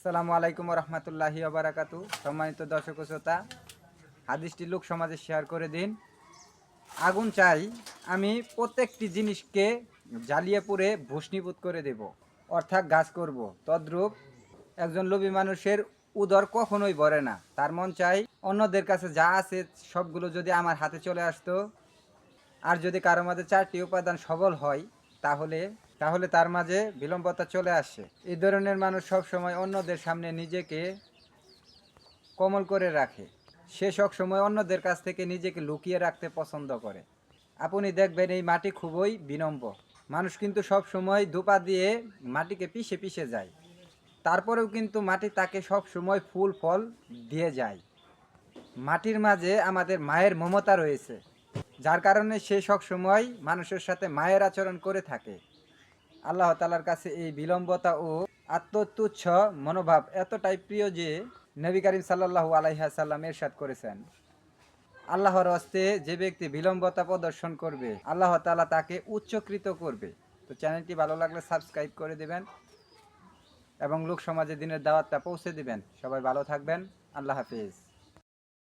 আসসালামু আলাইকুম রহমতুল্লাহি আবরাকাতু সম্মানিত দর্শক শ্রোতা, হাদিসটি লোক সমাজে শেয়ার করে দিন। আগুন চাই, আমি প্রত্যেকটি জিনিসকে জ্বালিয়ে পুড়ে ভূষণীভূত করে দেব, অর্থাৎ গাছ করব। তদ্রূপ একজন লোভী মানুষের উদর কখনোই ভরে না। তার মন চাই অন্যদের কাছে যা আছে সবগুলো যদি আমার হাতে চলে আসতো, আর যদি কারও মাঝে চারটি উপাদান সবল হয়, তাহলে তাহলে তার মাঝে বিলম্বতা চলে আসে। এই ধরনের মানুষ সব সময় অন্যদের সামনে নিজেকে কোমল করে রাখে। সে সব সময় অন্যদের কাছ থেকে নিজেকে লুকিয়ে রাখতে পছন্দ করে। আপনি দেখবেন এই মাটি খুবই বিনম্র। মানুষ কিন্তু সব সময় ধোপা দিয়ে মাটিকে পিষে পিষে যায়। তারপরেও কিন্তু মাটি তাকে সব সময় ফুল, ফল দিয়ে যায়। মাটির মাঝে আমাদের মায়ের মমতা রয়েছে, যার কারণে সে সব সময় মানুষের সাথে মায়ের আচরণ করে থাকে। আল্লাহ তালার কাছে এই বিলম্বতা ও আত্মতুচ্ছ মনোভাব এতটাই প্রিয় যে নবী করিম সাল্লাহ আলাইহাসাল্লাম এরশাদ করেছেন। আল্লাহর হস্তে যে ব্যক্তি বিলম্বতা প্রদর্শন করবে, আল্লাহ তালা তাকে উচ্চকৃত করবে। তো চ্যানেলটি ভালো লাগলে সাবস্ক্রাইব করে দেবেন এবং লোক সমাজে দিনের দাওয়াতটা পৌঁছে দিবেন। সবাই ভালো থাকবেন। আল্লাহ হাফিজ।